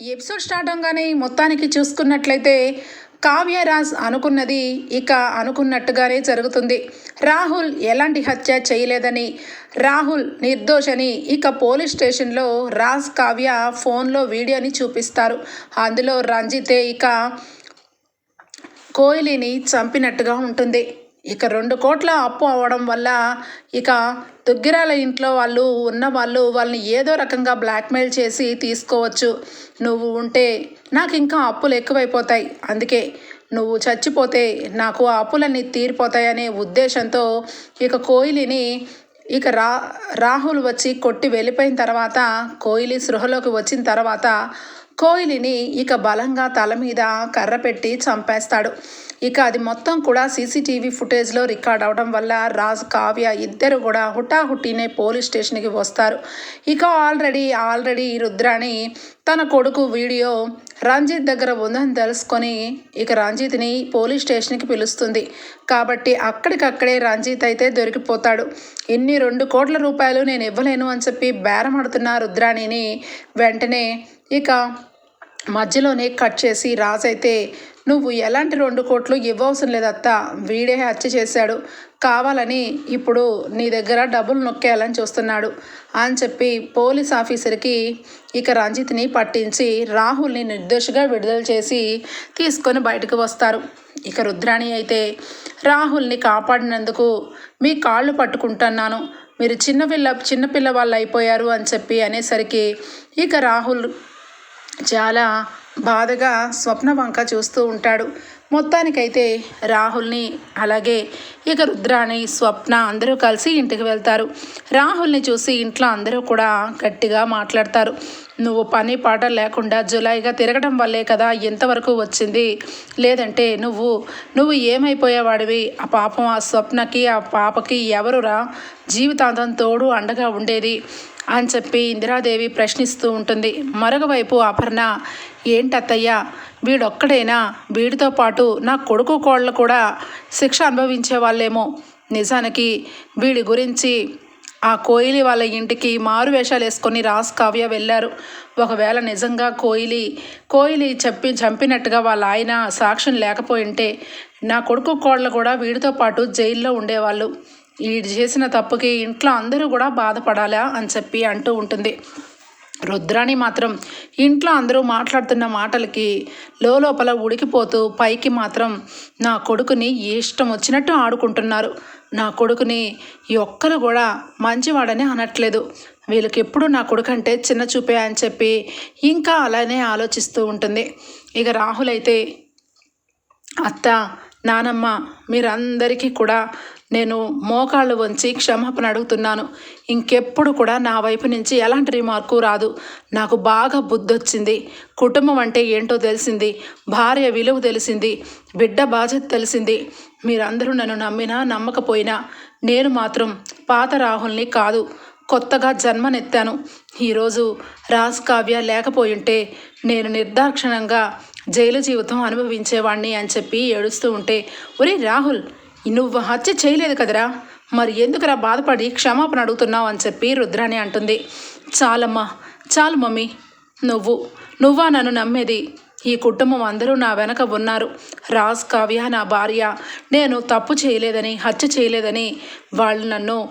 ఈ episode start అవగానే మొత్తానికి చూసుకున్నట్లయితే కావ్యరాజ్ అనుకున్నది ఇక అనుకున్నట్టుగానే జరుగుతుంది. రాహుల్ ఎలాంటి హత్య చేయలేదని రాహుల్ నిర్దోషని ఇక పోలీస్ స్టేషన్లో రాజ్ కావ్య ఫోన్లో వీడియోని చూపిస్తారు. అందులో రంజితే ఇక కోహ్లీని చంపినట్టుగా ఉంటుంది. ఇక రెండు కోట్ల అప్పు అవ్వడం వల్ల ఇక దుగ్గిరాల ఇంట్లో వాళ్ళు ఉన్న వాళ్ళు వాళ్ళని ఏదో రకంగా బ్లాక్మెయిల్ చేసి తీసుకోవచ్చు. నువ్వు ఉంటే నాకు ఇంకా అప్పులు ఎక్కువైపోతాయి. అందుకే నువ్వు చచ్చిపోతే నాకు ఆ అప్పులన్నీ తీరిపోతాయనే ఉద్దేశంతో ఇక కోయిలిని ఇక రా రాహుల్ వచ్చి కొట్టి వెళ్ళిపోయిన తర్వాత కోయిలి సృహలోకి వచ్చిన తర్వాత కోయిలిని ఇక బలంగా తల మీద కర్ర పెట్టి చంపేస్తాడు. ఇక అది మొత్తం కూడా సీసీటీవీ ఫుటేజ్లో రికార్డ్ అవడం వల్ల రాజ్ కావ్య ఇద్దరు కూడా హుటాహుటీనే పోలీస్ స్టేషన్కి వస్తారు. ఇక ఆల్రెడీ ఆల్రెడీ రుద్రాని తన కొడుకు వీడియో రంజిత్ దగ్గర ఉందని తెలుసుకొని ఇక రంజిత్ని పోలీస్ స్టేషన్కి పిలుస్తుంది. కాబట్టి అక్కడికక్కడే రంజిత్ అయితే దొరికిపోతాడు. ఇన్ని రెండు కోట్ల రూపాయలు నేను ఇవ్వలేను అని చెప్పి బేరమాడుతున్న రుద్రాణిని వెంటనే ఇక మధ్యలోనే కట్ చేసి రాజైతే నువ్వు ఎలాంటి రెండు కోట్లు ఇవ్వవసరం లేదత్త. వీడే హత్య చేశాడు. కావాలని ఇప్పుడు నీ దగ్గర డబ్బులు నొక్కేయాలని చూస్తున్నాడు అని చెప్పి పోలీస్ ఆఫీసర్కి ఇక రంజిత్ని పట్టించి రాహుల్ని నిర్దోషిగా విడుదల చేసి తీసుకొని బయటకు వస్తారు. ఇక రుద్రాణి అయితే రాహుల్ని కాపాడినందుకు మీ కాళ్ళు పట్టుకుంటున్నాను. మీరు చిన్నపిల్ల చిన్నపిల్ల వాళ్ళు అయిపోయారు అని చెప్పి అనేసరికి ఇక రాహుల్ చాలా బాధగా స్వప్న వంక చూస్తూ ఉంటాడు. మొత్తానికైతే రాహుల్ని అలాగే ఇక రుద్రాని స్వప్న అందరూ కలిసి ఇంటికి వెళ్తారు. రాహుల్ని చూసి ఇంట్లో అందరూ కూడా గట్టిగా మాట్లాడతారు. నువ్వు పని పాట లేకుండా జులైగా తిరగడం వల్లే కదా ఎంతవరకు వచ్చింది. లేదంటే నువ్వు నువ్వు ఏమైపోయేవాడివి? ఆ పాపం ఆ స్వప్నకి ఆ పాపకి ఎవరురా? జీవితాంతం తోడు అండగా ఉండేది అని చెప్పి ఇందిరాదేవి ప్రశ్నిస్తూ ఉంటుంది. మరొక వైపు అపర్ణ ఏంటత్తయ్య వీడొక్కడైనా? వీడితో పాటు నా కొడుకు కోళ్ళు కూడా శిక్ష అనుభవించే వాళ్ళేమో. నిజానికి వీడి గురించి ఆ కోయిలి వాళ్ళ ఇంటికి మారు వేషాలు వేసుకొని రాస్ కావ్య వెళ్ళారు. ఒకవేళ నిజంగా కోయిలి కోయిలి చెప్పి చంపినట్టుగా వాళ్ళ ఆయన సాక్ష్యం లేకపోయింటే నా కొడుకు కోళ్ళు కూడా వీడితో పాటు జైల్లో ఉండేవాళ్ళు. వీడు చేసిన తప్పుకి ఇంట్లో అందరూ కూడా బాధపడాలా అని చెప్పి అంటూ ఉంటుంది. రుద్రాణి మాత్రం ఇంట్లో అందరూ మాట్లాడుతున్న మాటలకి లోపల ఉడికిపోతూ పైకి మాత్రం నా కొడుకుని ఇష్టం వచ్చినట్టు ఆడుకుంటున్నారు. నా కొడుకుని ఈ ఒక్కరు కూడా మంచివాడని అనట్లేదు. వీళ్ళకి ఎప్పుడు నా కొడుకు అంటే చిన్న చూపే అని చెప్పి ఇంకా అలానే ఆలోచిస్తూ ఉంటుంది. ఇక రాహుల్ అయితే అత్త నానమ్మ మీరందరికీ కూడా నేను మోకాళ్ళు వంచి క్షమాపణ అడుగుతున్నాను. ఇంకెప్పుడు కూడా నా వైపు నుంచి ఎలాంటి రిమార్కు రాదు. నాకు బాగా బుద్ధి వచ్చింది కుటుంబం అంటే ఏంటో తెలిసింది. భార్య విలువ తెలిసింది. బిడ్డ బాధ్యత తెలిసింది. మీరందరూ నన్ను నమ్మినా నమ్మకపోయినా నేను మాత్రం పాత రాహుల్ని కాదు కొత్తగా జన్మనెత్తాను. ఈరోజు రాజ్ కావ్య లేకపోయింటే నేను నిర్దాక్షిణంగా జైలు జీవితం అనుభవించేవాణ్ణి అని చెప్పి ఏడుస్తూ ఉంటే ఒరే రాహుల్ నువ్వు హత్య చేయలేదు కదరా? మరి ఎందుకురా బాధపడి క్షమాపణ అడుగుతున్నావు అని చెప్పి రుద్రాణి అంటుంది. చాలమ్మా చాలు మమ్మీ. నువ్వు నువ్వా నన్ను నమ్మేది? ఈ కుటుంబం అందరూ నా వెనక ఉన్నారు. రాజ్ కావ్య నా భార్య. నేను తప్పు చేయలేదని హత్య చేయలేదని వాళ్ళు నన్ను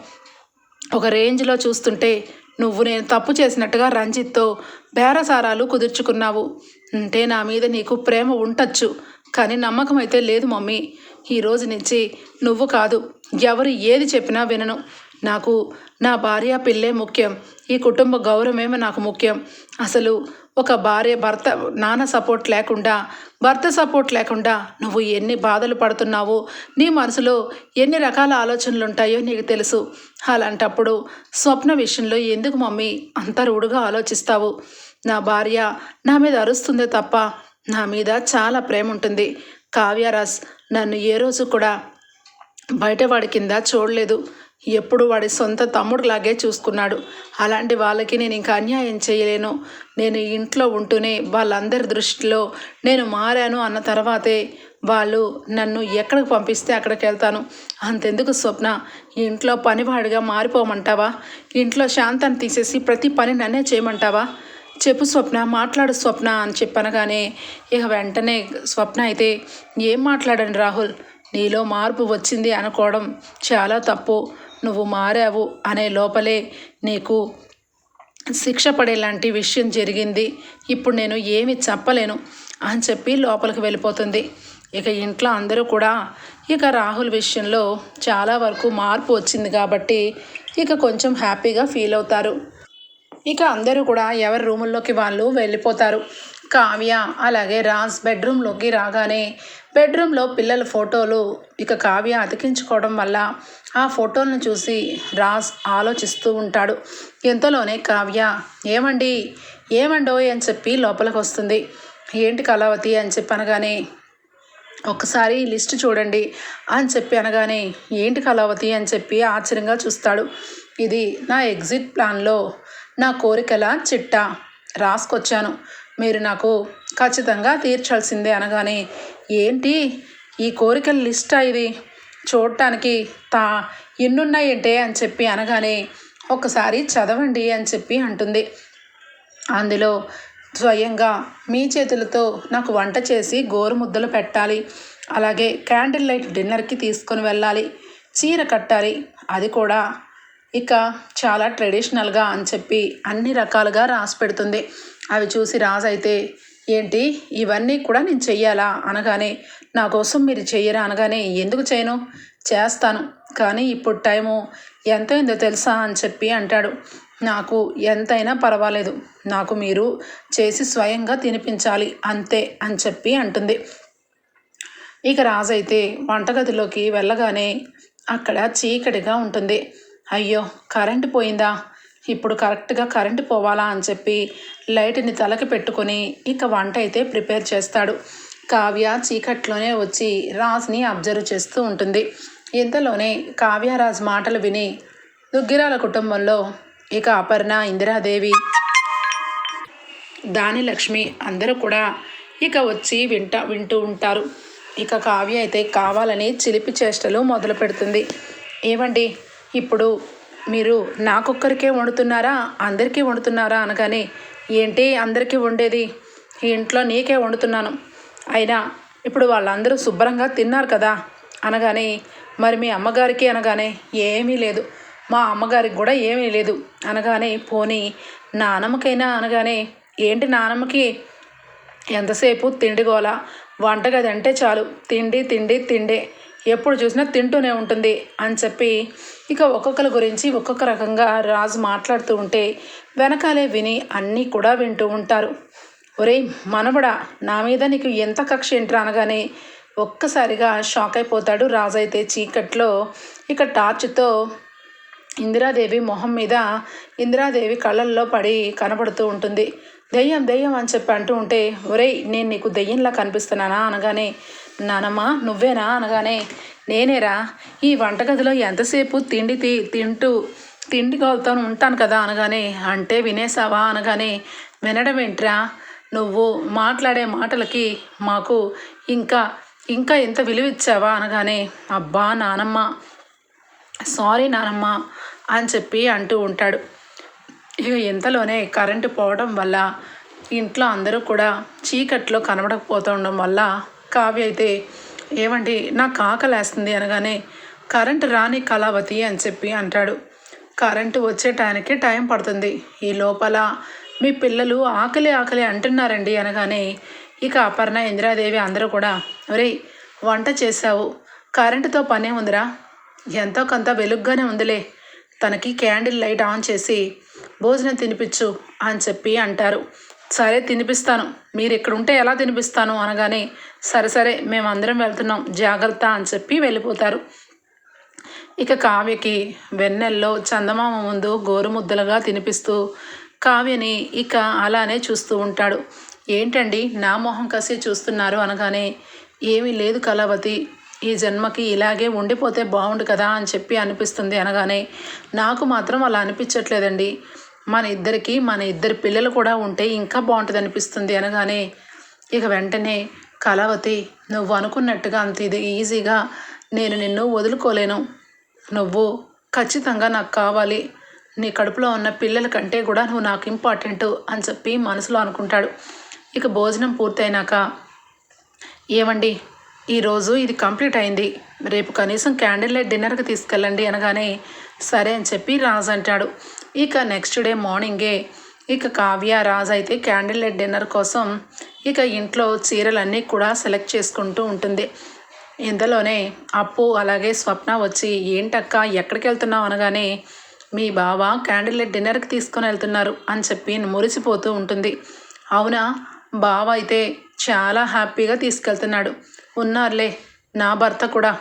ఒక రేంజ్లో చూస్తుంటే నువ్వు నేను తప్పు చేసినట్టుగా రంజిత్తో బేరసారాలు కుదుర్చుకున్నావు. అంటే నా మీద నీకు ప్రేమ ఉండొచ్చు కానీ నమ్మకం అయితే లేదు మమ్మీ. ఈ రోజు నుంచి నువ్వు కాదు ఎవరు ఏది చెప్పినా వినను. నాకు నా భార్య పిల్లే ముఖ్యం. ఈ కుటుంబ గౌరవమేమో నాకు ముఖ్యం. అసలు ఒక భార్య భర్త నాన్న సపోర్ట్ లేకుండా భర్త సపోర్ట్ లేకుండా నువ్వు ఎన్ని బాధలు పడుతున్నావో నీ మనసులో ఎన్ని రకాల ఆలోచనలు ఉంటాయో నీకు తెలుసు. అలాంటప్పుడు స్వప్న విషయంలో ఎందుకు మమ్మీ అంత రూడుగా ఆలోచిస్తావు? నా భార్య నా మీద అరుస్తుందే తప్ప నా మీద చాలా ప్రేమ ఉంటుంది. కావ్యరాజ్ నన్ను ఏ రోజు కూడా బయట వాడి కింద చూడలేదు. ఎప్పుడు వాడి సొంత తమ్ముడులాగే చూసుకున్నాడు. అలాంటి వాళ్ళకి నేను ఇంకా అన్యాయం చేయలేను. నేను ఇంట్లో ఉంటూనే వాళ్ళందరి దృష్టిలో నేను మారాను అన్న తర్వాతే వాళ్ళు నన్ను ఎక్కడికి పంపిస్తే అక్కడికి వెళ్తాను. అంతెందుకు స్వప్న? ఇంట్లో పనివాడిగా మారిపోమంటావా? ఇంట్లో శాంతాన్ని తీసేసి ప్రతి పని నన్నే చేయమంటావా? చెప్పు స్వప్న మాట్లాడు స్వప్న అని చెప్పనగానే ఇక వెంటనే స్వప్న అయితే ఏం మాట్లాడండి రాహుల్? నీలో మార్పు వచ్చింది అనుకోవడం చాలా తప్పు. నువ్వు మారావు అనే లోపలే నీకు శిక్ష పడేలాంటి విషయం జరిగింది. ఇప్పుడు నేను ఏమి చెప్పలేను అని చెప్పి లోపలికి వెళ్ళిపోతుంది. ఇక ఇంట్లో అందరూ కూడా ఇక రాహుల్ విషయంలో చాలా వరకు మార్పు వచ్చింది కాబట్టి ఇక కొంచెం హ్యాపీగా ఫీల్ అవుతారు. ఇక అందరూ కూడా ఎవరి రూముల్లోకి వాళ్ళు వెళ్ళిపోతారు. కావ్య అలాగే రాజ్ బెడ్రూమ్లోకి రాగానే బెడ్రూమ్లో పిల్లల ఫోటోలు ఇక కావ్య అతికించుకోవడం వల్ల ఆ ఫోటోలను చూసి రాజ్ ఆలోచిస్తూ ఉంటాడు. ఎంతలోనే కావ్య? ఏమండి? ఏమండోయ్ అని చెప్పి లోపలికి వస్తుంది. ఏంటి కళావతి? అని చెప్పి అనగానే ఒక్కసారి లిస్ట్ చూడండి అని చెప్పి అనగానే ఏంటి కళావతి? అని చెప్పి ఆశ్చర్యంగా చూస్తాడు. ఇది నా ఎగ్జిట్ ప్లాన్లో నా కోరికల చిట్టా రాసుకొచ్చాను. మీరు నాకు ఖచ్చితంగా తీర్చాల్సిందే అనగానే ఏంటి? ఈ కోరికల లిస్టా ఇది? చూడటానికి తా ఎన్నున్నాయంటే అని చెప్పి అనగానే ఒకసారి చదవండి అని చెప్పి అంటుంది. అందులో స్వయంగా మీ చేతులతో నాకు వంట చేసి గోరుముద్దలు పెట్టాలి. అలాగే క్యాండిల్ లైట్ డిన్నర్కి తీసుకొని వెళ్ళాలి. చీర కట్టాలి. అది కూడా ఇక చాలా ట్రెడిషనల్గా అని చెప్పి అన్ని రకాలుగా రాసి పెడుతుంది. అవి చూసి రాజు అయితే ఏంటి? ఇవన్నీ కూడా నేను చెయ్యాలా? అనగానే నా కోసం మీరు చెయ్యరా? అనగానే ఎందుకు చేయను? చేస్తాను. కానీ ఇప్పుడు టైము ఎంత అయిందో తెలుసా? అని చెప్పి అంటాడు. నాకు ఎంతైనా పర్వాలేదు. నాకు మీరు చేసి స్వయంగా తినిపించాలి. అంతే అని చెప్పి అంటుంది. ఇక రాజు అయితే వంటగదిలోకి వెళ్ళగానే అక్కడ చీకటిగా ఉంటుంది. అయ్యో కరెంటు పోయిందా? ఇప్పుడు కరెక్ట్గా కరెంటు పోవాలా అని చెప్పి లైట్ని తలకి పెట్టుకొని ఇక వంట అయితే ప్రిపేర్ చేస్తాడు. కావ్య చీకట్లోనే వచ్చి రాజ్ని అబ్జర్వ్ చేస్తూ ఉంటుంది. ఇంతలోనే కావ్యరాజ్ మాటలు విని దుగ్గిరాల కుటుంబంలో ఇక అపర్ణ ఇందిరాదేవి దాని లక్ష్మి అందరూ కూడా ఇక వచ్చి వింట వింటూ ఉంటారు. ఇక కావ్య అయితే కావాలని చిలిపి చేష్టలు మొదలు పెడుతుంది ఏమండి ఇప్పుడు మీరు నాకొక్కరికే వండుతున్నారా? అందరికీ వండుతున్నారా అనగానే ఏంటి అందరికీ వండేది? ఈ ఇంట్లో నీకే వండుతున్నాను. అయినా ఇప్పుడు వాళ్ళందరూ శుభ్రంగా తిన్నారు కదా? అనగానే మరి మీ అమ్మగారికి? అనగానే ఏమీ లేదు. మా అమ్మగారికి కూడా ఏమీ లేదు. అనగానే పోనీ నానమ్మకైనా? అనగానే ఏంటి నానమ్మకి? ఎంతసేపు తిండి గోల? వంటగది అంటే చాలు. తిండి తిండి తిండే. ఎప్పుడు చూసినా తింటూనే ఉంటుంది అని చెప్పి ఇక ఒక్కొక్కరి గురించి ఒక్కొక్క రకంగా రాజు మాట్లాడుతూ ఉంటే వెనకాలే విని అన్నీ కూడా వింటూ ఉంటారు. ఒరేయ్ మనవడా నా మీద నీకు ఎంత కక్ష ఏంట్రా అనగానే ఒక్కసారిగా షాక్ అయిపోతాడు రాజు అయితే చీకట్లో. ఇక టార్చ్తో ఇందిరాదేవి మొహం మీద ఇందిరాదేవి కళ్ళల్లో పడి కనబడుతూ ఉంటుంది. దెయ్యం దెయ్యం అని చెప్పి అంటూ ఉంటే ఒరేయ్ నేను నీకు దెయ్యంలా కనిపిస్తున్నానా? అనగానే నానమ్మ నువ్వేనా అనగానే నేనేరా ఈ వంటగదిలో ఎంతసేపు తిండి తి తింటూ తిండి గోలుతో ఉంటాను కదా అనగానే అంటే వినేసావా అనగానే వినడం ఏంట్రా? నువ్వు మాట్లాడే మాటలకి మాకు ఇంకా ఇంకా ఎంత విలువ ఇచ్చావా అనగానే అబ్బా నానమ్మ సారీ నానమ్మ అని చెప్పి అంటూ ఉంటాడు. ఇక ఇంతలోనే కరెంటు పోవడం వల్ల ఇంట్లో అందరూ కూడా చీకట్లో కనబడకపోతుండడం వల్ల కావ్య అయితే ఏమండి నాకు ఆకలేస్తుంది అనగానే కరెంటు రాని కళావతి అని చెప్పి అంటాడు. కరెంటు వచ్చే టైంకి టైం పడుతుంది. ఈ లోపల మీ పిల్లలు ఆకలి ఆకలి అంటున్నారండి అనగానే ఇక అపర్ణ ఇందిరాదేవి అందరూ కూడా ఒరే వంట చేశావు. కరెంటుతో పనే ఉందిరా. ఎంతో కొంత వెలుగ్గానే ఉందిలే. తనకి క్యాండిల్ లైట్ ఆన్ చేసి భోజనం తినిపించు అని చెప్పి అంటారు. సరే తినిపిస్తాను. మీరు ఇక్కడ ఉంటే ఎలా తినిపిస్తాను అనగానే సరే సరే మేమందరం వెళ్తున్నాం జాగ్రత్త అని చెప్పి వెళ్ళిపోతారు. ఇక కావ్యకి వెన్నెల్లో చందమామ ముందు గోరుముద్దలుగా తినిపిస్తూ కావ్యని ఇక అలానే చూస్తూ ఉంటాడు. ఏంటండి నా మొహం కసి చూస్తున్నారు అనగానే ఏమీ లేదు కళావతి ఈ జన్మకి ఇలాగే ఉండిపోతే బాగుండు కదా అని చెప్పి అనిపిస్తుంది అనగానే నాకు మాత్రం అలా అనిపించట్లేదండి. మన ఇద్దరికి మన ఇద్దరు పిల్లలు కూడా ఉంటే ఇంకా బాగుంటుంది అనిపిస్తుంది అనగానే ఇక వెంటనే కళావతి నువ్వు అనుకున్నట్టుగా అంత ఇది ఈజీగా నేను నిన్ను వదులుకోలేను. నువ్వు ఖచ్చితంగా నాకు కావాలి. నీ కడుపులో ఉన్న పిల్లల కంటే కూడా నువ్వు నాకు ఇంపార్టెంట్ అని చెప్పి మనసులో అనుకుంటాడు. ఇక భోజనం పూర్తయినాక ఏమండి ఈరోజు ఇది కంప్లీట్ అయింది. రేపు కనీసం క్యాండిల్ లైట్ డిన్నర్కి తీసుకెళ్ళండి అనగానే సరే అని చెప్పి రాజు అంటాడు. ఇక నెక్స్ట్ డే మార్నింగే ఇక కావ్య రాజు అయితే క్యాండిల్ లైట్ డిన్నర్ కోసం ఇక ఇంట్లో చీరలన్నీ కూడా సెలెక్ట్ చేసుకుంటూ ఉంటుంది. ఇంతలోనే అప్పు అలాగే స్వప్న వచ్చి ఏంటక్క ఎక్కడికి వెళ్తున్నావు అనగానే మీ బావ క్యాండిల్ లైట్ డిన్నర్కి తీసుకొని వెళ్తున్నారు అని చెప్పి మురిసిపోతూ ఉంటుంది. అవునా? బావ అయితే చాలా హ్యాపీగా తీసుకెళ్తున్నాడు. ఉన్నారులే. నా భర్త కూడా.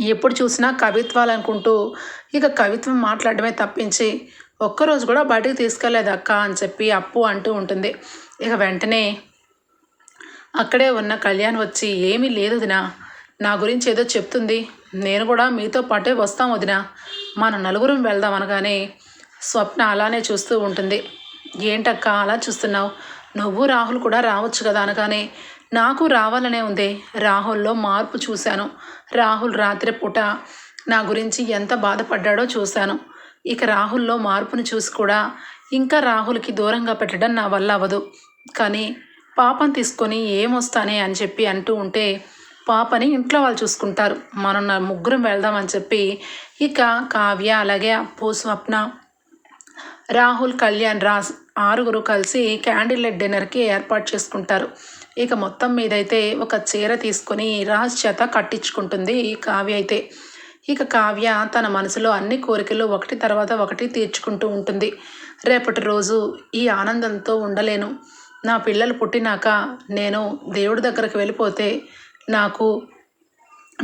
ఎప్పుడు చూసినా కవిత్వాలు అనుకుంటూ ఇక కవిత్వం మాట్లాడమే తప్పించి ఒక్కరోజు కూడా బయటకు తీసుకెళ్ళేదు అక్క అని చెప్పి అప్పు అంటూ ఉంటుంది. ఇక వెంటనే అక్కడే ఉన్న కళ్యాణ్ వచ్చి ఏమీ లేదు దినా నా గురించి ఏదో చెప్తుంది. నేను కూడా మీతో పాటే వస్తాం వదిన. మన నలుగురం వెళ్దాం అనగానే స్వప్న అలానే చూస్తూ ఉంటుంది. ఏంటక్క అలా చూస్తున్నావు? నువ్వు రాహుల్ కూడా రావచ్చు కదా అనగానే నాకు రావాలనే ఉంది. రాహుల్లో మార్పు చూశాను. రాహుల్ రాత్రి పూట నా గురించి ఎంత బాధపడ్డాడో చూశాను. ఇక రాహుల్లో మార్పును చూసి కూడా ఇంకా రాహుల్కి దూరంగా పెట్టడం నా వల్ల అవ్వదు. కానీ పాపం తీసుకొని ఏమొస్తానే అని చెప్పి అంటూ ఉంటే పాపని ఇంట్లో వాళ్ళు చూసుకుంటారు. మనం నా ముగ్గురం వెళ్దామని చెప్పి ఇక కావ్య అలాగే అప్పు స్వప్న రాహుల్ కళ్యాణ్ రాజ్ ఆరుగురు కలిసి క్యాండిల్ లైట్ డిన్నర్కి ఏర్పాటు చేసుకుంటారు. ఇక మొత్తం మీదైతే ఒక చీర తీసుకొని రాజ్ చేత కట్టించుకుంటుంది ఈ కావ్య అయితే. ఇక కావ్య తన మనసులో అన్ని కోరికలు ఒకటి తర్వాత ఒకటి తీర్చుకుంటూ ఉంటుంది. రేపటి రోజు ఈ ఆనందంతో ఉండలేను. నా పిల్లలు పుట్టినాక నేను దేవుడి దగ్గరకు వెళ్ళిపోతే నాకు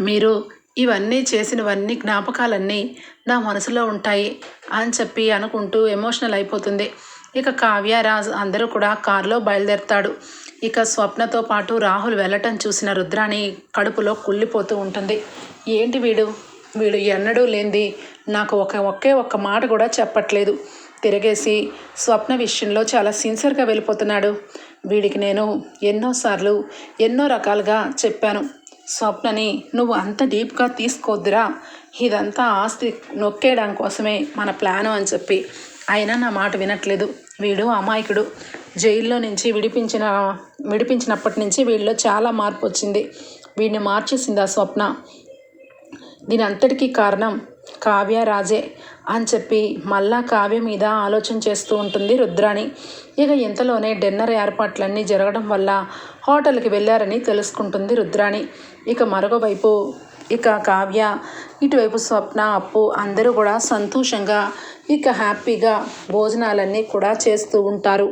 మీరు ఇవన్నీ చేసినవన్నీ జ్ఞాపకాలన్నీ నా మనసులో ఉంటాయి అని చెప్పి అనుకుంటూ ఎమోషనల్ అయిపోతుంది. ఇక కావ్య రాజ్ అందరూ కూడా కారులో బయలుదేరుతాడు. ఇక స్వప్నతో పాటు రాహుల్ వెళ్ళటం చూసిన రుద్రాణి కడుపులో కుళ్ళిపోతూ ఉంటుంది. ఏంటి వీడు? వీడు ఎన్నడూ లేనిది నాకు ఒక ఒకే ఒక్క మాట కూడా చెప్పట్లేదు. తిరిగేసి స్వప్న విషయంలో చాలా సిన్సియర్గా వెళ్ళిపోతున్నాడు. వీడికి నేను ఎన్నోసార్లు ఎన్నో రకాలుగా చెప్పాను. స్వప్నని నువ్వు అంత డీప్గా తీసుకోవద్దురా ఇదంతా ఆస్తి నొక్కేయడం కోసమే మన ప్లాను అని చెప్పి అయినా నా మాట వినట్లేదు. వీడు అమాయకుడు. జైల్లో నుంచి విడిపించిన విడిపించినప్పటి నుంచి వీళ్ళలో చాలా మార్పు వచ్చింది. వీడిని మార్చేసింది ఆ స్వప్న. దీని అంతటికీ కారణం కావ్య రాజే అని చెప్పి మళ్ళా కావ్య మీద ఆలోచన చేస్తూ ఉంటుంది రుద్రాణి. ఇక ఇంతలోనే డిన్నర్ ఏర్పాట్లన్నీ జరగడం వల్ల హోటల్కి వెళ్ళారని తెలుసుకుంటుంది రుద్రాణి. ఇక మరొకవైపు ఇక కావ్య. ఇటువైపు స్వప్న అప్పు అందరూ కూడా సంతోషంగా ఇక హ్యాపీగా భోజనాలన్నీ కూడా చేస్తూ ఉంటారు.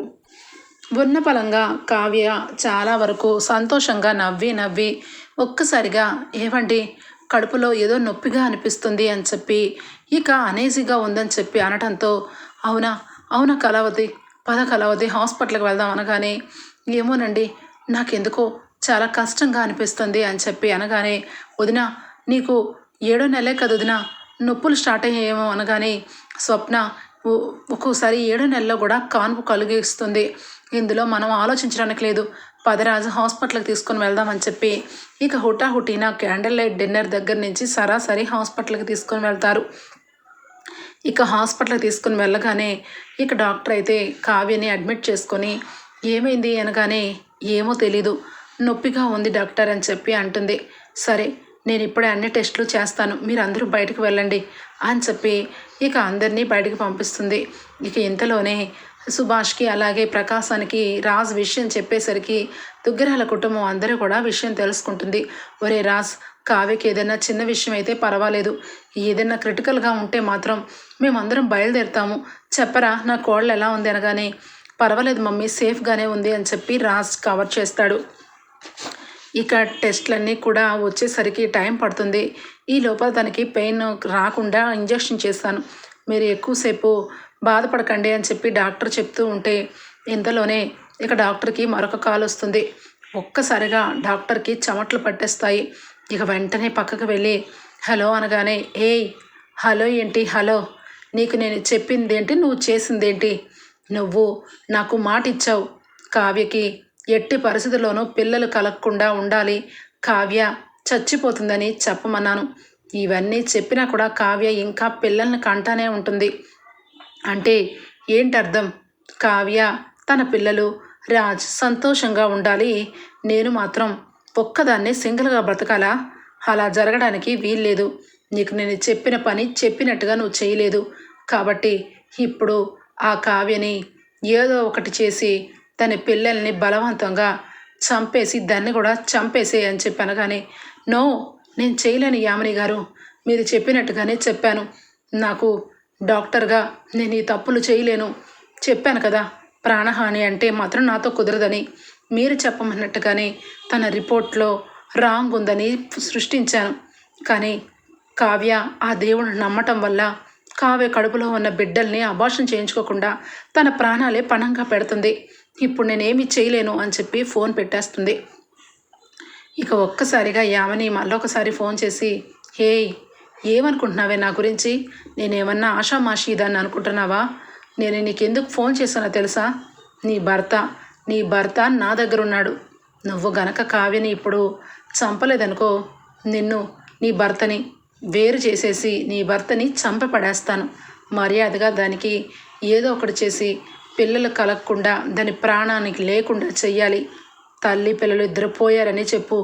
ఉన్నపలంగా కావ్య చాలా వరకు సంతోషంగా నవ్వి నవ్వి ఒక్కసారిగా ఏమండి కడుపులో ఏదో నొప్పిగా అనిపిస్తుంది అని చెప్పి ఇక అనేజీగా ఉందని చెప్పి అనటంతో అవునా అవునా కళావతి పద కళావతి హాస్పిటల్కి వెళ్దాం అనగానే ఏమోనండి నాకెందుకో చాలా కష్టంగా అనిపిస్తుంది అని చెప్పి అనగానే వదిన నీకు ఏడో నెలే కదా వదిన నొప్పులు స్టార్ట్ అయ్యాయేమో అనగానే స్వప్న ఒక్కోసారి ఏడు నెలలో కూడా కాన్పు కలిగిస్తుంది. ఇందులో మనం ఆలోచించడానికి లేదు. పదరాజు హాస్పిటల్కి తీసుకొని వెళ్దామని చెప్పి ఇక హుటాహుటీన క్యాండిల్ లైట్ డిన్నర్ దగ్గర నుంచి సరాసరి హాస్పిటల్కి తీసుకొని వెళ్తారు. ఇక హాస్పిటల్కి తీసుకుని వెళ్ళగానే ఇక డాక్టర్ అయితే కావ్యని అడ్మిట్ చేసుకొని ఏమైంది అనగానే ఏమో తెలీదు. నొప్పిగా ఉంది డాక్టర్ అని చెప్పి అంటుంది. సరే నేను ఇప్పుడే అన్ని టెస్టులు చేస్తాను. మీరు అందరూ బయటకు వెళ్ళండి అని చెప్పి ఇక అందరినీ బయటకు పంపిస్తుంది. ఇక ఇంతలోనే సుభాష్కి అలాగే ప్రకాశానికి రాజ్ విషయం చెప్పేసరికి దుగ్గరాల కుటుంబం అందరూ కూడా విషయం తెలుసుకుంటుంది. ఒరే రాజ్ కావ్యకి ఏదైనా చిన్న విషయం అయితే పర్వాలేదు. ఏదైనా క్రిటికల్గా ఉంటే మాత్రం మేమందరం బయలుదేరుతాము. చెప్పరా నా కోళ్ళు ఎలా ఉంది అనగానే పర్వాలేదు మమ్మీ సేఫ్గానే ఉంది అని చెప్పి రాజ్ కవర్ చేస్తాడు. ఇక టెస్ట్లన్నీ కూడా వచ్చేసరికి టైం పడుతుంది. ఈ లోపల తనకి పెయిన్ రాకుండా ఇంజెక్షన్ చేస్తాను. మీరు ఎక్కువసేపు బాధపడకండి అని చెప్పి డాక్టర్ చెప్తూ ఉంటే ఇంతలోనే ఇక డాక్టర్కి మరొక కాల్ వస్తుంది. ఒక్కసారిగా డాక్టర్కి చెమట్లు పట్టేస్తాయి. ఇక వెంటనే పక్కకు వెళ్ళి హలో అనగానే ఏయ్ హలో ఏంటి? హలో నీకు నేను చెప్పింది ఏంటి నువ్వు చేసిందేంటి? నువ్వు నాకు మాట ఇచ్చావు కావ్యకి ఎట్టి పరిస్థితుల్లోనూ పిల్లలు కలగకుండా ఉండాలి. కావ్య చచ్చిపోతుందని చెప్పమన్నాను. ఇవన్నీ చెప్పినా కూడా కావ్య ఇంకా పిల్లల్ని కంటానే ఉంటుంది. అంటే ఏంటర్థం? కావ్య తన పిల్లలు రాజ్ సంతోషంగా ఉండాలి. నేను మాత్రం ఒక్కదాన్నే సింగిల్గా బ్రతకాలా? అలా జరగడానికి వీల్లేదు. నీకు నేను చెప్పిన పని చెప్పినట్టుగా నువ్వు చేయలేదు. కాబట్టి ఇప్పుడు ఆ కావ్యని ఏదో ఒకటి చేసి తన పిల్లల్ని బలవంతంగా చంపేసి దాన్ని కూడా చంపేసే అని చెప్పాను. కానీ నో నేను చేయలేను యామిని గారు. మీరు చెప్పినట్టుగానే చెప్పాను. నాకు డాక్టర్గా నేను ఈ తప్పులు చేయలేను. చెప్పాను కదా ప్రాణహాని అంటే మాత్రం నాతో కుదరదని. మీరు చెప్పమన్నట్టుగానే తన రిపోర్ట్లో రాంగ్ ఉందని సృష్టించాను. కానీ కావ్య ఆ దేవుడు నమ్మటం వల్ల కావ్య కడుపులో ఉన్న బిడ్డల్ని అభాషణ చేయించుకోకుండా తన ప్రాణాలే పణంగా పెడుతుంది. ఇప్పుడు నేనేమి చేయలేను అని చెప్పి ఫోన్ పెట్టేస్తుంది. ఇక ఒక్కసారిగా యామని మళ్ళొకసారి ఫోన్ చేసి హే ఏమనుకుంటున్నావే నా గురించి? నేనేమన్నా ఆషామాషి దాన్ని అనుకుంటున్నావా? నేను నీకెందుకు ఫోన్ చేశానో తెలుసా? నీ భర్త నీ భర్త నా దగ్గర ఉన్నాడు నువ్వు గనక కావ్యని ఇప్పుడు చంపలేదనుకో నిన్ను నీ భర్తని వేరు చేసేసి నీ భర్తని చంప పడేస్తాను. మర్యాదగా దానికి ఏదో ఒకటి చేసి పిల్లలు కలగకుండా దాని ప్రాణానికి లేకుండా చెయ్యాలి. తల్లి పిల్లలు ఇద్దరు పోయారని చెప్పు.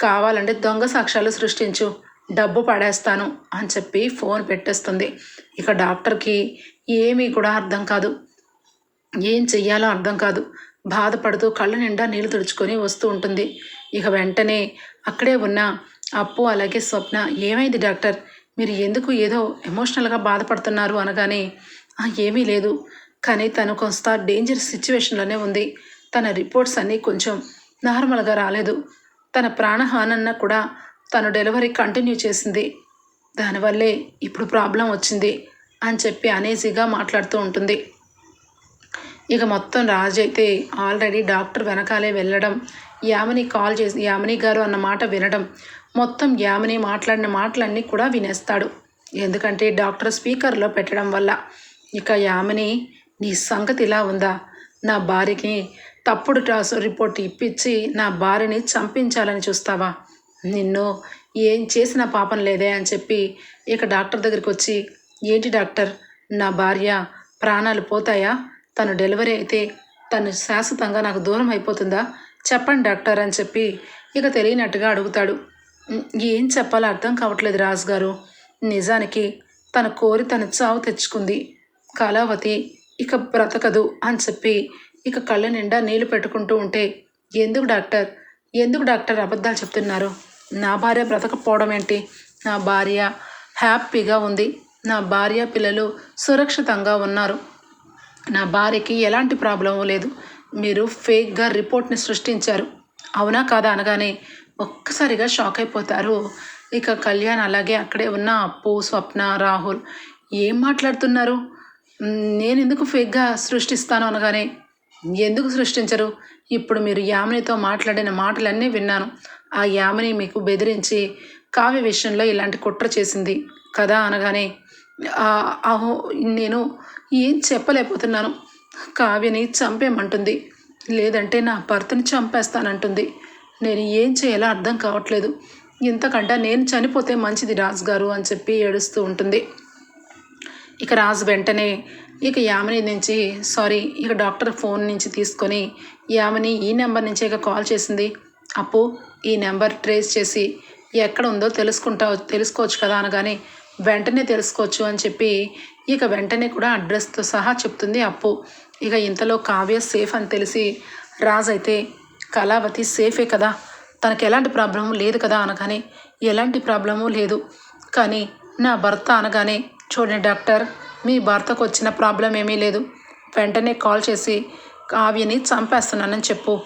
కావాలంటే దొంగ సాక్ష్యాలు సృష్టించు. డబ్బు పడేస్తాను అని చెప్పి ఫోన్ పెట్టేస్తుంది. ఇక డాక్టర్కి ఏమీ కూడా అర్థం కాదు. ఏం చెయ్యాలో అర్థం కాదు. బాధపడుతూ కళ్ళ నిండా నీళ్ళు తుడుచుకొని వస్తూ ఉంటుంది. ఇక వెంటనే అక్కడే ఉన్న అప్పు అలాగే స్వప్న ఏమైంది డాక్టర్? మీరు ఎందుకు ఏదో ఎమోషనల్గా బాధపడుతున్నారు? అనగానే ఏమీ లేదు. కానీ తను కొంత డేంజర్ సిచ్యువేషన్లోనే ఉంది. తన రిపోర్ట్స్ అన్నీ కొంచెం నార్మల్గా రాలేదు. తన ప్రాణహానన్న కూడా తను డెలివరీ కంటిన్యూ చేసింది. దానివల్లే ఇప్పుడు ప్రాబ్లం వచ్చింది అని చెప్పి అనేజీగా మాట్లాడుతూ ఉంటుంది. ఇక మొత్తం రాజు అయితే ఆల్రెడీ డాక్టర్ వెనకాలే వెళ్ళడం యామిని కాల్ చేసి యామిని గారు అన్న మాట వినడం మొత్తం యామిని మాట్లాడిన మాటలన్నీ కూడా వినేస్తాడు. ఎందుకంటే డాక్టర్ స్పీకర్లో పెట్టడం వల్ల ఇక యామిని నీ సంగతి ఇలా ఉందా? నా భార్యకి తప్పుడు టాస్ రిపోర్ట్ ఇప్పించి నా భార్యని చంపించాలని చూస్తావా? నిన్ను ఏం చేసిన పాపం లేదే అని చెప్పి ఇక డాక్టర్ దగ్గరికి వచ్చి ఏంటి డాక్టర్ నా భార్య ప్రాణాలు పోతాయా? తను డెలివరీ అయితే తను శాశ్వతంగా నాకు దూరం అయిపోతుందా? చెప్పండి డాక్టర్ అని చెప్పి ఇక తెలియనట్టుగా అడుగుతాడు. ఏం చెప్పాలో అర్థం కావట్లేదు రాజు గారు నిజానికి తన కోరి తన చావు తెచ్చుకుంది. కళావతి ఇక బ్రతకదు అని చెప్పి ఇక కళ్ళ నిండా నీళ్ళు పెట్టుకుంటూ ఉంటే ఎందుకు డాక్టర్? ఎందుకు డాక్టర్ అబద్ధాలు చెప్తున్నారు? నా భార్య బ్రతకపోవడం ఏంటి? నా భార్య హ్యాపీగా ఉంది. నా భార్య పిల్లలు సురక్షితంగా ఉన్నారు. నా భార్యకి ఎలాంటి ప్రాబ్లం లేదు. మీరు ఫేక్గా రిపోర్ట్ని సృష్టించారు. అవునా కాదా అనగానే ఒక్కసారిగా షాక్ అయిపోతారు. ఇక కళ్యాణ్ అలాగే అక్కడే ఉన్న అప్పు స్వప్న రాహుల్ ఏం మాట్లాడుతున్నారు? నేను ఎందుకు ఫేక్గా సృష్టిస్తాను అనగానే? ఎందుకు సృష్టించరు? ఇప్పుడు మీరు యామినితో మాట్లాడిన మాటలన్నీ విన్నాను. ఆ యామిని మీకు బెదిరించి కావ్య విషయంలో ఇలాంటి కుట్ర చేసింది. కదా అనగానే అహో నేను ఏం చెప్పలేకపోతున్నాను. కావ్యని చంపేమంటుంది లేదంటే నా భర్తని చంపేస్తానంటుంది. నేను ఏం చేయాలో అర్థం కావట్లేదు. ఇంతకంటే నేను చనిపోతే మంచిది రాజుగారు అని చెప్పి ఏడుస్తూ ఉంటుంది. ఇక రాజు వెంటనే ఇక యామిని నుంచి సారీ ఇక డాక్టర్ ఫోన్ నుంచి తీసుకొని యామిని ఈ నెంబర్ నుంచి ఇక కాల్ చేసింది. అప్పు ఈ నెంబర్ ట్రేస్ చేసి ఎక్కడ ఉందో తెలుసుకుంటా తెలుసుకోవచ్చు కదా అనగానే వెంటనే తెలుసుకోవచ్చు అని చెప్పి ఇక వెంటనే కూడా అడ్రస్తో సహా చెప్తుంది అప్పు. ఇక ఇంతలో కావ్య సేఫ్ అని తెలిసి రాజు అయితే కళావతి సేఫే కదా తనకు ఎలాంటి ప్రాబ్లము లేదు కదా అనగానే ఎలాంటి ప్రాబ్లము లేదు. కానీ నా భర్త అనగానే చూడండి డాక్టర్ మీ భర్తకు వచ్చిన ప్రాబ్లం ఏమీ లేదు. వెంటనే కాల్ చేసి కావ్యని చంపేస్తున్నానని చెప్పు.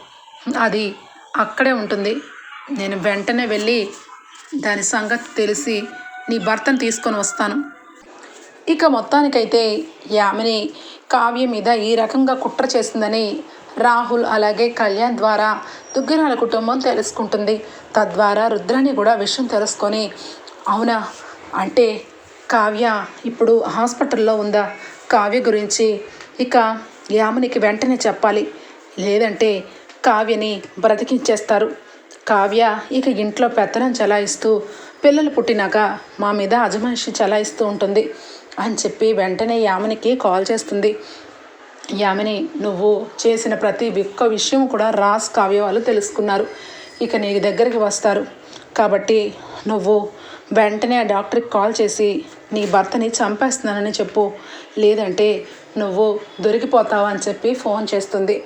అది అక్కడే ఉంటుంది. నేను వెంటనే వెళ్ళి దాని సంగతి తెలిసి నీ భర్తను తీసుకొని వస్తాను. ఇక మొత్తానికైతే యామిని కావ్య మీద ఈ రకంగా కుట్ర చేసిందని రాహుల్ అలాగే కళ్యాణ్ ద్వారా దుగ్గిరాల కుటుంబం తెలుసుకుంటుంది. తద్వారా రుద్రాని కూడా విషయం తెలుసుకొని అవునా? అంటే కావ్య ఇప్పుడు హాస్పిటల్లో ఉందా? కావ్య గురించి ఇక యామునికి వెంటనే చెప్పాలి. లేదంటే కావ్యని బ్రతికించేస్తారు. కావ్య ఇక ఇంట్లో పెత్తనం చలాయిస్తూ పిల్లలు పుట్టినాక మా మీద అజమాయిషి చలాయిస్తూ ఉంటుంది అని చెప్పి వెంటనే యామినికి కాల్ చేస్తుంది. యామిని నువ్వు చేసిన ప్రతి ఒక్క విషయం కూడా రాస్ కావ్య వాళ్ళు తెలుసుకున్నారు. ఇక నీ దగ్గరికి వస్తారు. కాబట్టి నువ్వు వెంటనే ఆ డాక్టర్కి కాల్ చేసి నీ భర్తని చంపేస్తున్నానని చెప్పు. లేదంటే నువ్వు దొరికిపోతావు అని చెప్పి ఫోన్ చేస్తుంది.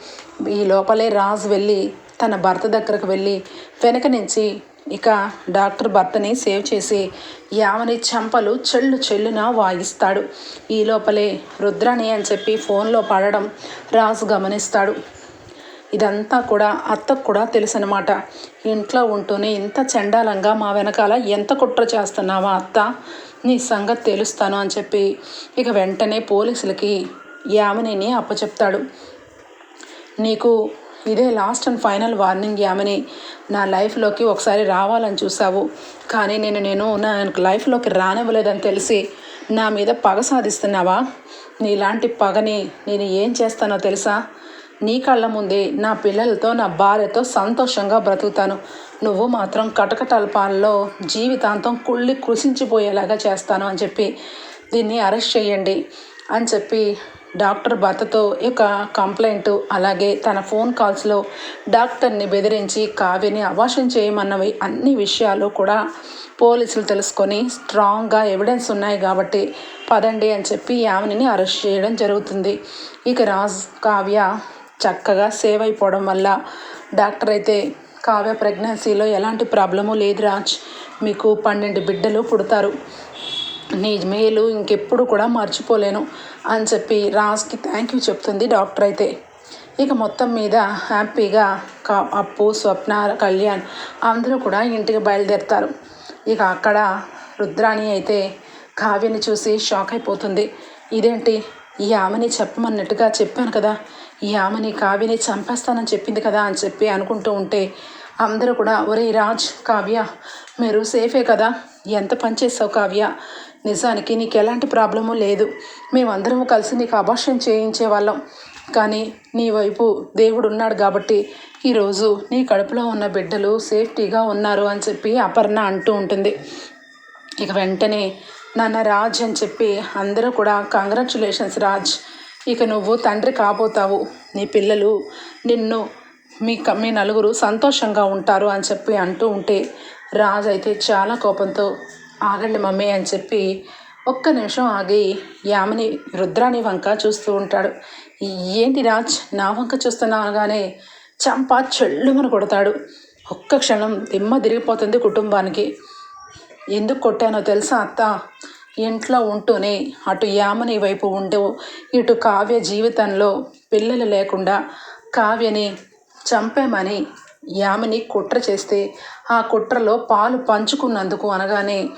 ఈ లోపలే రాజు వెళ్ళి తన భర్త దగ్గరకు వెళ్ళి వెనక నుంచి ఇక డాక్టర్ భర్తని సేవ్ చేసి యామని చంపలు చెల్లు చెల్లున వాయిస్తాడు. ఈ లోపలే రుద్రాణి అని చెప్పి ఫోన్లో పడడం రాజు గమనిస్తాడు. ఇదంతా కూడా అత్తకు కూడా తెలుసు అనమాట ఇంట్లో ఉంటూనే ఇంత చండాలంగా మా వెనకాల ఎంత కుట్ర చేస్తున్నావా అత్త? నీ సంగతి తెలుస్తాను అని చెప్పి ఇక వెంటనే పోలీసులకి యామినిని అప్పచెప్తాడు. నీకు ఇదే last and final warning Yamini. నా లైఫ్లోకి ఒకసారి రావాలని చూసావు కానీ నేను నేను నా లైఫ్లోకి రానివ్వలేదని తెలిసి నా మీద పగ సాధిస్తున్నావా? నీలాంటి పగని నేను ఏం చేస్తానో తెలుసా? నీ కళ్ళ ముందే నా పిల్లలతో నా భార్యతో సంతోషంగా బ్రతుకుతాను. నువ్వు మాత్రం కటకటల్పాల్లో జీవితాంతం కుళ్ళి కృషించిపోయేలాగా చేస్తాను అని చెప్పి దీన్ని అరెస్ట్ చేయండి అని చెప్పి డాక్టర్ భర్తతో యొక్క కంప్లైంట్ అలాగే తన ఫోన్ కాల్స్లో డాక్టర్ని బెదిరించి కావ్యని అవాషం చేయమన్నవి అన్ని విషయాలు కూడా పోలీసులు తెలుసుకొని స్ట్రాంగ్గా ఎవిడెన్స్ ఉన్నాయి కాబట్టి పదండి అని చెప్పి యామిని అరెస్ట్ చేయడం జరుగుతుంది. ఇక రాజ్ కావ్య చక్కగా సేవ్ అయిపోవడం వల్ల డాక్టర్ అయితే కావ్య ప్రెగ్నెన్సీలో ఎలాంటి ప్రాబ్లము లేదు రాజ్. మీకు పన్నెండు బిడ్డలు పుడతారు. నీ మేలు ఇంకెప్పుడు కూడా మర్చిపోలేను అని చెప్పి రాజ్కి థ్యాంక్ యూ చెప్తుంది డాక్టర్ అయితే. ఇక మొత్తం మీద హ్యాపీగా అప్పు స్వప్న కళ్యాణ్ అందరూ కూడా ఇంటికి బయలుదేరుతారు. ఇక అక్కడ రుద్రాణి అయితే కావ్యని చూసి షాక్ అయిపోతుంది. ఇదేంటి? ఈ ఆమెని చెప్పమన్నట్టుగా చెప్పాను కదా. ఈ ఆమెని కావ్యని చంపేస్తానని చెప్పింది కదా అని చెప్పి అనుకుంటూ ఉంటే అందరూ కూడా ఒరే రాజ్ కావ్య మీరు సేఫే కదా? ఎంత పని చేస్తావు కావ్య? నిజానికి నీకు ఎలాంటి ప్రాబ్లము లేదు. మేమందరము కలిసి నీకు అభాషం చేయించే వాళ్ళం. కానీ నీ వైపు దేవుడు ఉన్నాడు కాబట్టి ఈరోజు నీ కడుపులో ఉన్న బిడ్డలు సేఫ్టీగా ఉన్నారు అని చెప్పి అపర్ణ అంటూ ఉంటుంది. ఇక వెంటనే నాన్న రాజ్ అని చెప్పి అందరూ కూడా కంగ్రాచులేషన్స్ రాజ్. ఇక నువ్వు తండ్రి కాబోతావు. నీ పిల్లలు నిన్ను మీ మీ నలుగురు సంతోషంగా ఉంటారు అని చెప్పి అంటూ ఉంటే రాజు అయితే చాలా కోపంతో ఆగండి మమ్మీ అని చెప్పి ఒక్క నిమిషం ఆగి యామిని రుద్రాని వంక చూస్తూ ఉంటాడు. ఏంటి రాజ్ నా వంక చూస్తున్నాగానే చంప చెల్లుమని కొడతాడు. ఒక్క క్షణం దిమ్మ తిరిగిపోతుంది కుటుంబానికి. ఎందుకు కొట్టానో తెలుసా అత్త? ఇంట్లో ఉంటూనే అటు యామని వైపు ఉండు ఇటు కావ్య జీవితంలో పిల్లలు లేకుండా కావ్యని చంపామని యామిని కుట్ర చేస్తే ఆ కుట్రలో పాలు పంచుకున్నందుకు అనగానే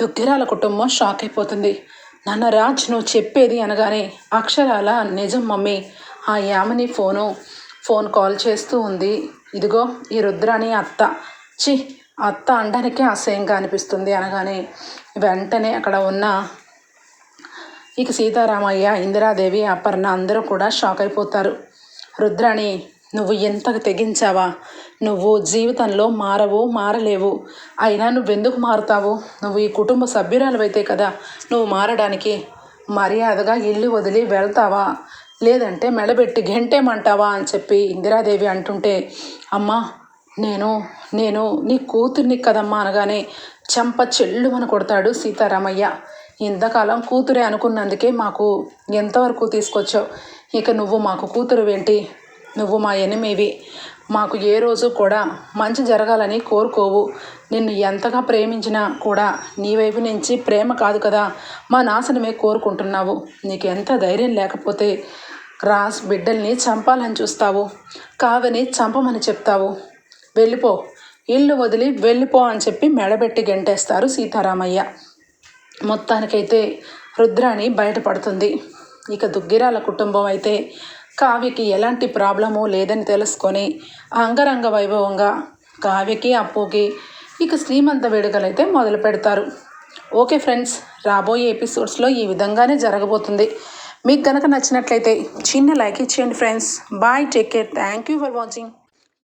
దుగ్గిరాల కుటుంబం షాక్ అయిపోతుంది. నాన్న రాజ్ నువ్వు చెప్పేది అనగానే అక్షరాల నిజం మమ్మీ ఆ యామిని ఫోను ఫోన్ కాల్ చేస్తూ ఉంది. ఇదిగో ఈ రుద్రాని అత్త. చి అత్త అనడానికే అసహ్యంగా అనిపిస్తుంది అనగానే వెంటనే అక్కడ ఉన్న ఇక సీతారామయ్య ఇందిరాదేవి అపర్ణ అందరూ కూడా షాక్ అయిపోతారు. రుద్రాణి నువ్వు ఎంతకు తెగించావా? నువ్వు జీవితంలో మారవు మారలేవు. అయినా నువ్వెందుకు మారుతావు? నువ్వు ఈ కుటుంబ సభ్యురాలవైతే కదా నువ్వు మారడానికి మర్యాదగా ఇల్లు వదిలి వెళ్తావా? లేదంటే మెడబెట్టి గెంటేమంటావా? అని చెప్పి ఇందిరాదేవి అంటుంటే అమ్మా నేను నేను నీ కూతుర్ని కదమ్మా అనగానే చెంప చెల్లుమని కొడతాడు సీతారామయ్య. ఇంతకాలం కూతురే అనుకున్నందుకే మాకు ఎంతవరకు తీసుకొచ్చావు? ఇక నువ్వు మాకు కూతురు ఏంటి నువ్వు మా ఎనిమివి. మాకు ఏ రోజు కూడా మంచి జరగాలని కోరుకోవు. నిన్ను ఎంతగా ప్రేమించినా కూడా నీ వైపు నుంచి ప్రేమ కాదు కదా మా నాశనమే కోరుకుంటున్నావు. నీకు ఎంత ధైర్యం లేకపోతే రాస్ బిడ్డల్ని చంపాలని చూస్తావు. కావని చంపమని చెప్తావు. వెళ్ళిపో. ఇల్లు వదిలి వెళ్ళిపో అని చెప్పి మెడబెట్టి గెంటేస్తారు సీతారామయ్య. మొత్తానికైతే రుద్రాణి బయటపడుతుంది. ఇక దుగ్గిరాల కుటుంబం అయితే కావ్యకి ఎలాంటి ప్రాబ్లము లేదని తెలుసుకొని అంగరంగ వైభవంగా కావ్యకి అప్పుకి ఇక శ్రీమంత వేడుకలు అయితే మొదలు పెడతారు. ఓకే ఫ్రెండ్స్ రాబోయే ఎపిసోడ్స్లో ఈ విధంగానే జరగబోతుంది. మీకు కనుక నచ్చినట్లయితే చిన్న లైక్ ఇచ్చేయండి friends. Bye take care. Thank you for watching.